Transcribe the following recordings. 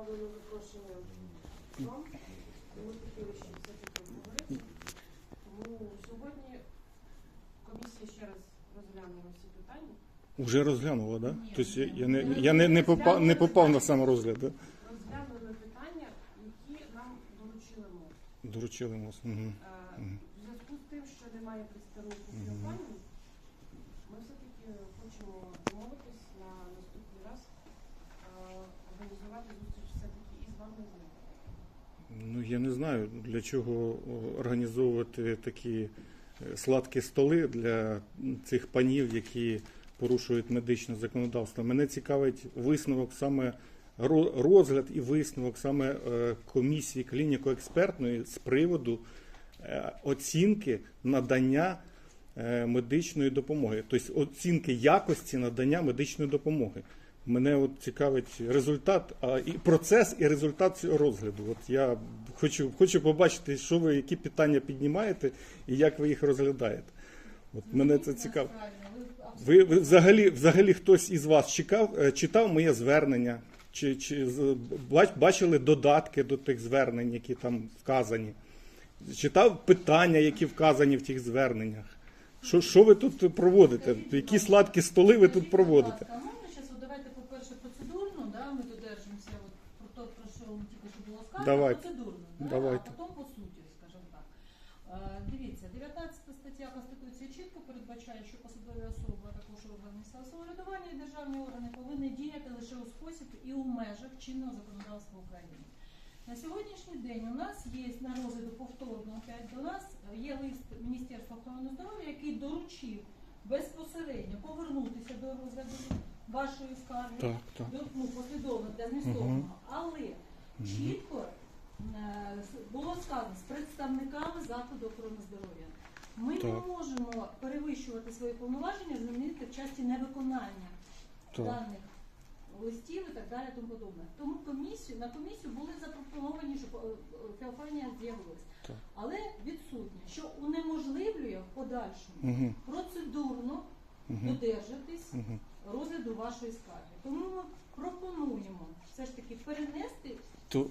направлено запрошення вам. Ми хотіли ще все-таки обговорити. Тому сьогодні комісія ще раз розглянула всі питання. Уже розглянула, так? Да? Ні, Тобто я, я, не, я не, не, попав, не попав на саморозгляд, да? Розглянули питання, які нам доручили МОЗ. Доручили МОЗ. Угу. Е, В зв'язку з тим, що немає представників Мгм. компанії, ми все-таки хочемо домовитись на наступний раз е, організувати зустріч все-таки і з вами і з ними. Ну я не знаю, для чого організовувати такі е, сладкі столи для цих панів, які порушують медичне законодавство. Мене цікавить висновок саме розгляд і висновок саме е, комісії клініко-експертної з приводу е, оцінки надання медичної допомоги, тобто оцінки якості надання медичної допомоги. Мене от цікавить результат, а і процес, і результат цього розгляду. От я хочу, хочу побачити, що ви які питання піднімаєте і як ви їх розглядаєте. От мене це цікаво. Ви, ви взагалі, взагалі хтось із вас чекав, е, читав моє звернення, чи, чи бачили додатки до тих звернень, які там вказані? Читав питання, які вказані в тих зверненнях. Що, що ви тут проводите? Які сладкі столи ви тут проводите? А можна зараз, давайте, по-перше, процедурно, да, ми додержимося от, про те, про що вам тільки що було сказано, Давайте. процедурно, да, Давайте. а потім по суті, скажімо так. Е, дивіться, 19 стаття Конституції чітко передбачає, що посадові особи, а також органи місцевого самоврядування і державні органи повинні діяти лише у спосіб і у межах чинного законодавства України. На сьогоднішній день у нас є на розгляду повторно опять до нас є лист Міністерства охорони здоров'я, який доручив безпосередньо повернутися до розгляду вашої скарги Так, так. до- ну, послідовно для змістовного, але чітко е, було сказано з представниками закладу охорони здоров'я. Ми не можемо перевищувати свої повноваження, змінити в часті невиконання Так. даних листів і так далі, тому подобне. Тому комісію на комісію були запропоновані, щоб е, е, Феофанія з'явилась, але відсутня, що унеможливлює в подальшому Угу, процедурно угу, додержатись угу. Розгляду вашої скарги. Тому ми пропонуємо все ж таки перенести То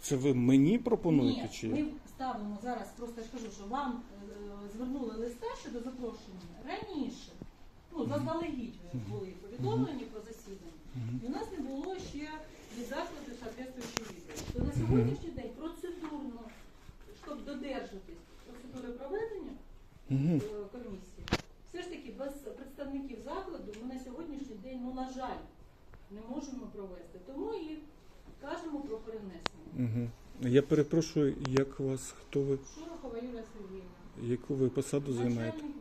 це ви мені пропонуєте Ні, чи? ми ставимо зараз, просто я ж кажу, що вам е, звернули листа щодо запрошення раніше. Ну, заздалегідь ви були повідомлені про засідання. І у нас не було ще від закладу соответствуючої відповіді. То на сьогоднішній день процедурно, щоб додержатись процедури проведення е, комісії, таки без представників закладу ми на сьогоднішній день, ну на жаль, не можемо провести. Тому і кажемо про перенесення. Угу. Я перепрошую, як вас, хто ви, Шорохова Юлія Сергійовна. яку ви посаду займаєте? Начальник